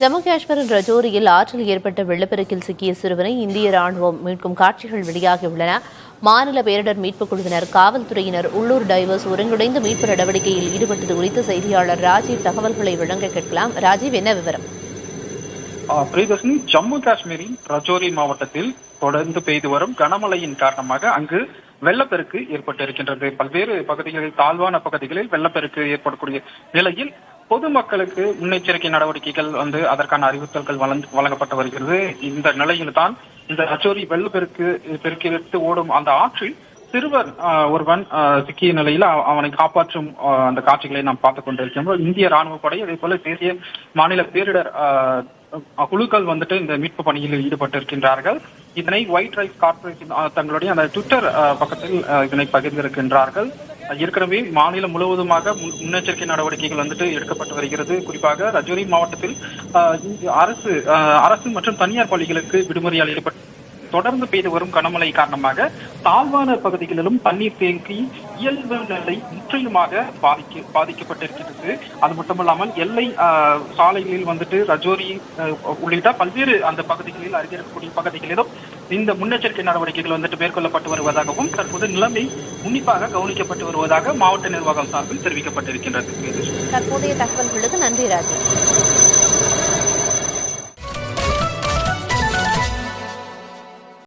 ஜம்மு காஷ்மீரின் ரஜோரியில் ஆற்றில் ஏற்பட்ட வெள்ளப்பெருக்கில் சிக்கிய சிறுவனை இந்திய ராணுவம் மீட்கும் காட்சிகள் வெளியாகியுள்ளன. மாநில பேரிடர் மீட்புக் குழுவினர் காவல்துறையினர் உள்ளூர் டைவர்ஸ் ஒருங்கிணைந்து மீட்பு நடவடிக்கையில் ஈடுபட்டது குறித்து செய்தியாளர் ராஜீவ் தகவல்களை வழங்க கேட்கலாம். ராஜீவ் என்ன விவரம்? பிரியதர்ஷினி ஜம்மு காஷ்மீரின் ரஜோரி மாவட்டத்தில் தொடர்ந்து பெய்து வரும் கனமழையின் காரணமாக அங்கு வெள்ளப்பெருக்கு ஏற்பட்டிருக்கின்றது. பல்வேறு பகுதிகளில் தாழ்வான பகுதிகளில் வெள்ளப்பெருக்கு ஏற்படக்கூடிய நிலையில் பொதுமக்களுக்கு முன்னெச்சரிக்கை நடவடிக்கைகள் வந்து அதற்கான அறிவுறுத்தல்கள் வழங்கப்பட்டு வருகிறது. இந்த நிலையில்தான் இந்த ரஜோரி வெள்ளப்பெருக்கு பெருக்கெடுத்து ஓடும் அந்த ஆற்றில் சிறுவர் ஒருவன் சிக்கிய நிலையில் அவனை காப்பாற்றும் அந்த காட்சிகளை நாம் பார்த்துக் கொண்டிருக்கின்றோம். இந்திய ராணுவ படை அதே போல தேசிய மாநில பேரிடர் குழுக்கள் வந்துட்டு இந்த மீட்பு பணியில் ஈடுபட்டிருக்கின்றார்கள். இதனை ஒயிட் ரைஸ் கார்பரேஷன் தங்களுடைய அந்த ட்விட்டர் பக்கத்தில் இதனை பகிர்ந்திருக்கின்றார்கள். ஏற்கனவே மாநிலம் முழுவதுமாக முன்- முன்னெச்சரிக்கை நடவடிக்கைகள் வந்துட்டு எடுக்கப்பட்டு வருகிறது. குறிப்பாக ரஜோரி மாவட்டத்தில் அரசு அரசு மற்றும் தனியார் பள்ளிகளுக்கு விடுமுறை அளிக்கப்பட்டு தொடர்ந்து பெய்து வரும் கனமழை காரணமாக தாழ்வான பகுதிகளிலும் தண்ணீர் தேங்கி இயல்பு நிலை முற்றிலுமாக பாதிக்க பாதிக்கப்பட்டிருக்கிறது அது மட்டுமல்லாமல் எல்லை சாலைகளில் வந்துட்டு ரஜோரி உள்ளிட்ட பல்வேறு அந்த பகுதிகளில் அருகே இருக்கக்கூடிய பகுதிகளிலும் இந்த முன்னெச்சரிக்கை நடவடிக்கைகள் வந்துட்டு மேற்கொள்ளப்பட்டு வருவதாகவும் தற்போது நிலைமை உன்னிப்பாக கவனிக்கப்பட்டு வருவதாக மாவட்ட நிர்வாகம் சார்பில் தெரிவிக்கப்பட்டிருக்கின்றது. தற்போதைய தகவல்களுக்கு நன்றி ராஜா